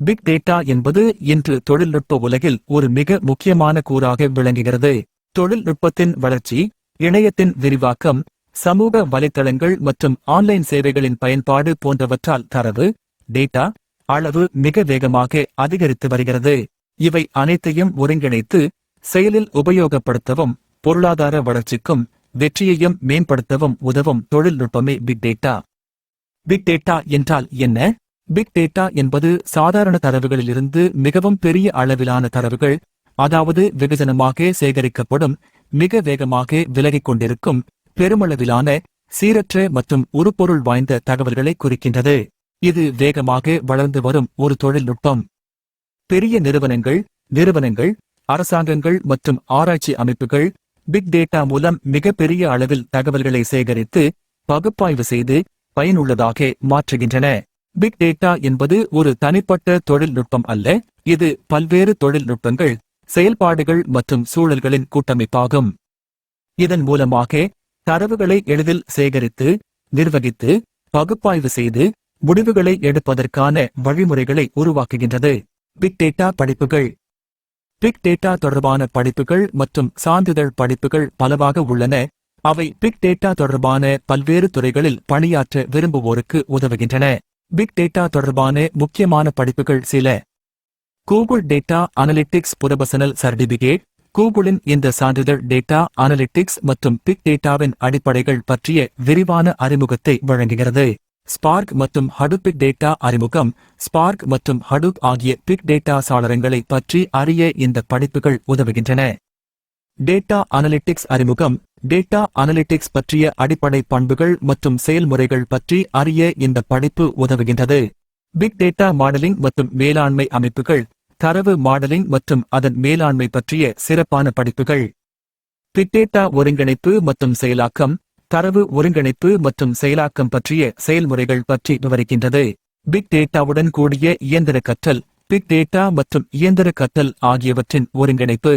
Big data என்பது இன்று தொழில்நுட்ப உலகில் ஒரு மிக முக்கியமான கூறாக விளங்குகிறது. தொழில்நுட்பத்தின் வளர்ச்சி இணையத்தின் விரிவாக்கம் சமூக வலைத்தளங்கள் மற்றும் ஆன்லைன் சேவைகளின் பயன்பாடு போன்றவற்றால் தரவு டேட்டா அளவு மிக வேகமாக அதிகரித்து வருகிறது. இவை அனைத்தையும் ஒருங்கிணைத்து செயலில் உபயோகப்படுத்தவும் பொருளாதார வளர்ச்சிக்கும் வெற்றியையும் மேம்படுத்தவும் உதவும் தொழில்நுட்பமே பிக் டேட்டா பிக் டேட்டா என்றால் என்ன? பிக் டேட்டா என்பது சாதாரண தரவுகளிலிருந்து மிகவும் பெரிய அளவிலான தரவுகள் அதாவது வெகுஜனமாக சேகரிக்கப்படும் மிக வேகமாக விலகிக் கொண்டிருக்கும் பெருமளவிலான சீரற்ற மற்றும் உருப்பொருள் வாய்ந்த தகவல்களை குறிக்கின்றது. இது வேகமாக வளர்ந்து வரும் ஒரு தொழில்நுட்பம். பெரிய நிறுவனங்கள் நிறுவனங்கள் அரசாங்கங்கள் மற்றும் ஆராய்ச்சி அமைப்புகள் பிக் டேட்டா மூலம் மிகப்பெரிய அளவில் தகவல்களை சேகரித்து பகுப்பாய்வு செய்து பயனுள்ளதாக மாற்றுகின்றன. பிக் டேட்டா என்பது ஒரு தனிப்பட்ட தொழில்நுட்பம் அல்ல இது பல்வேறு தொழில்நுட்பங்கள் செயல்பாடுகள் மற்றும் சூழல்களின் கூட்டமைப்பாகும். இதன் மூலமாக தரவுகளை எளிதில் சேகரித்து நிர்வகித்து பகுப்பாய்வு செய்து முடிவுகளை எடுப்பதற்கான வழிமுறைகளை உருவாக்குகின்றது. பிக் டேட்டா படிப்புகள். பிக் டேட்டா தொடர்பான படிப்புகள் மற்றும் சான்றிதழ் படிப்புகள் பலவாக உள்ளன. அவை பிக் டேட்டா தொடர்பான பல்வேறு துறைகளில் பணியாற்ற விரும்புவோருக்கு உதவுகின்றன. பிக் டேட்டா தொடர்பான முக்கியமான படிப்புகள் சில. Google data analytics professional certificate கூகுளின் இந்த சான்றிதழ் டேட்டா அனலிட்டிக்ஸ் மற்றும் பிக் டேட்டாவின் அடிப்படைகள் பற்றிய விரிவான அறிமுகத்தை வழங்குகிறது. ஸ்பார்க் மற்றும் ஹடுப் பிக் டேட்டா அறிமுகம் ஸ்பார்க் மற்றும் ஹடுப் ஆகிய பிக் டேட்டா சாளரங்களை பற்றி அறிய இந்த படிப்புகள் உதவுகின்றன. டேட்டா அனலிட்டிக்ஸ் அறிமுகம் டேட்டா அனலிட்டிக்ஸ் பற்றிய அடிப்படை பண்புகள் மற்றும் செயல்முறைகள் பற்றி அறிய இந்த படிப்பு உதவுகின்றது. பிக் டேட்டா மாடலிங் மற்றும் மேலாண்மை அமைப்புகள் தரவு மாடலிங் மற்றும் அதன் மேலாண்மை பற்றிய சிறப்பான படிப்புகள். பிக் டேட்டா ஒருங்கிணைப்பு மற்றும் செயலாக்கம் தரவு ஒருங்கிணைப்பு மற்றும் செயலாக்கம் பற்றிய செயல்முறைகள் பற்றி விவரிக்கின்றது. பிக் டேட்டாவுடன் கூடிய இயந்திர கற்றல் பிக் டேட்டா மற்றும் இயந்திர கற்றல் ஆகியவற்றின் ஒருங்கிணைப்பு.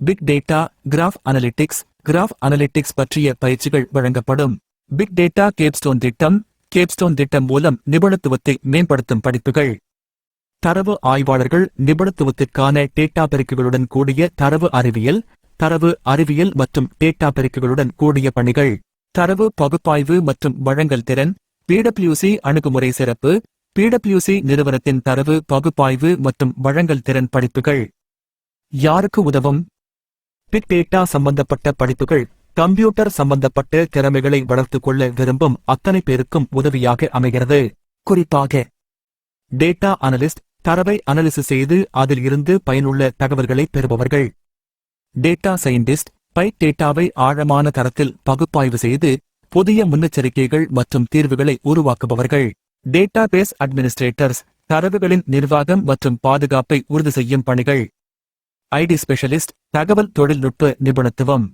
Big data graph analytics graph analytics பற்றிய பயிற்சிகள் வழங்கப்படும். பிக் டேட்டா கேப்ஸ்டோன் திட்டம் கேப்ஸ்டோன் திட்டம் மூலம் நிபுணத்துவத்தை மேம்படுத்தும் படிப்புகள். தரவு ஆய்வாளர்கள் நிபுணத்துவத்திற்கான டேட்டா பெருக்குகளுடன் கூடிய தரவு அறிவியல் தரவு அறிவியல் மற்றும் டேட்டா பெருக்குகளுடன் கூடிய பணிகள். தரவு பகுப்பாய்வு மற்றும் வழங்கல் திறன் பிடபிள்யூசி அணுகுமுறை சிறப்பு பிடபிள்யூசி நிறுவனத்தின் தரவு பகுப்பாய்வு மற்றும் வழங்கல் திறன் படிப்புகள். யாருக்கு உதவும்? பிக் டேட்டா சம்பந்தப்பட்ட படிப்புகள் கம்ப்யூட்டர் சம்பந்தப்பட்ட திறமைகளை வளர்த்து கொள்ள விரும்பும் அத்தனை பேருக்கும் உதவியாக அமைகிறது. குறிப்பாக டேட்டா அனலிஸ்ட் தரவை அனலிசிஸ் செய்து அதில் இருந்து பயனுள்ள தகவல்களை பெறுபவர்கள். டேட்டா சயின்டிஸ்ட் பை டேட்டாவை ஆழமான தரத்தில் பகுப்பாய்வு செய்து புதிய முன்னெச்சரிக்கைகள் மற்றும் தீர்வுகளை உருவாக்குபவர்கள். டேட்டா பேஸ் அட்மினிஸ்ட்ரேட்டர்ஸ் தரவுகளின் நிர்வாகம் மற்றும் பாதுகாப்பை உறுதி செய்யும் பணிகள். ஐடி ஸ்பெஷலிஸ்ட் தகவல் தொழில்நுட்ப நிபுணத்துவம்.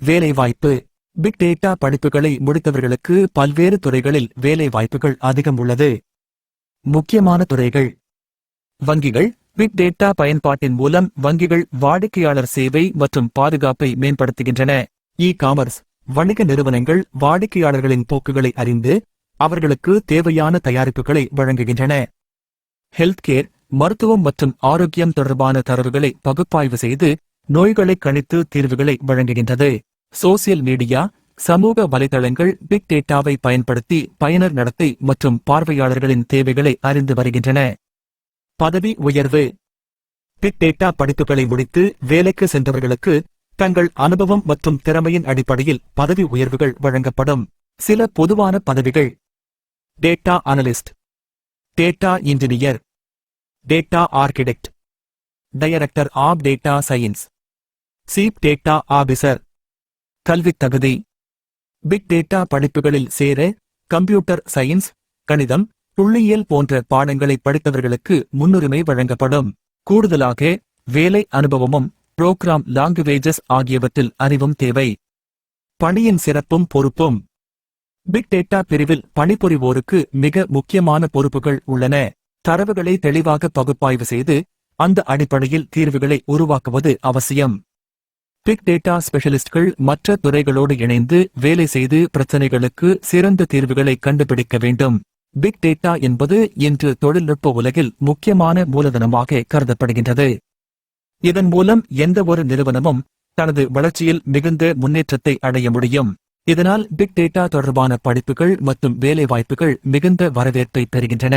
வேலைவாய்ப்பு. பிக் டேட்டா படிப்புகளை முடித்தவர்களுக்கு பல்வேறு துறைகளில் வேலை வாய்ப்புகள் அதிகம் உள்ளது. முக்கியமான துறைகள். வங்கிகள். பிக் டேட்டா பயன்பாட்டின் மூலம் வங்கிகள் வாடிக்கையாளர் சேவை மற்றும் பாதுகாப்பை மேம்படுத்துகின்றன. இ காமர்ஸ் வணிக நிறுவனங்கள் வாடிக்கையாளர்களின் போக்குகளை அறிந்து அவர்களுக்கு தேவையான தயாரிப்புகளை வழங்குகின்றன. ஹெல்த் கேர் மருத்துவம் மற்றும் ஆரோக்கியம் தொடர்பான தரவுகளை பகுப்பாய்வு செய்து நோய்களை கணித்து தீர்வுகளை வழங்குகின்றது. சோசியல் மீடியா சமூக வலைதளங்கள் பிக் டேட்டாவை பயன்படுத்தி பயனர் நடத்தை மற்றும் பார்வையாளர்களின் தேவைகளை அறிந்து வருகின்றன. பதவி உயர்வு. பிக் டேட்டா படிப்புகளை முடித்து வேலைக்கு சென்றவர்களுக்கு தங்கள் அனுபவம் மற்றும் திறமையின் அடிப்படையில் பதவி உயர்வுகள் வழங்கப்படும். சில பொதுவான பதவிகள். Data analyst. Data engineer. Data architect director of data science chief data officer கல்வித் தகுதி பிக் டேட்டா படிப்புகளில் சேர கம்ப்யூட்டர் சயின்ஸ் கணிதம் புள்ளியியல் போன்ற பாடங்களை படித்தவர்களுக்கு முன்னுரிமை வழங்கப்படும் கூடுதலாக வேலை அனுபவமும் புரோகிராம் லாங்குவேஜஸ் ஆகியவற்றில் அறிவும் தேவை பணியின் சிறப்பும் பொறுப்பும் பிக் டேட்டா பிரிவில் பணிபுரிவோருக்கு மிக முக்கியமான பொறுப்புகள் உள்ளன தரவுகளை தெளிவாக பகுப்பாய்வு செய்து அந்த அடிப்படையில் தீர்வுகளை உருவாக்குவது அவசியம். பிக் டேட்டா ஸ்பெஷலிஸ்ட்கள் மற்ற துறைகளோடு இணைந்து வேலை செய்து பிரச்சனைகளுக்கு சிறந்த தீர்வுகளை கண்டுபிடிக்க வேண்டும். பிக் டேட்டா என்பது இன்று தொழில்நுட்ப உலகில் முக்கியமான மூலதனமாக கருதப்படுகின்றது. இதன் மூலம் எந்த ஒரு நிறுவனமும் தனது வளர்ச்சியில் மிகுந்த முன்னேற்றத்தை அடைய முடியும். இதனால் பிக் டேட்டா தொடர்பான படிப்புகள் மற்றும் வேலைவாய்ப்புகள் மிகுந்த வரவேற்பை பெறுகின்றன.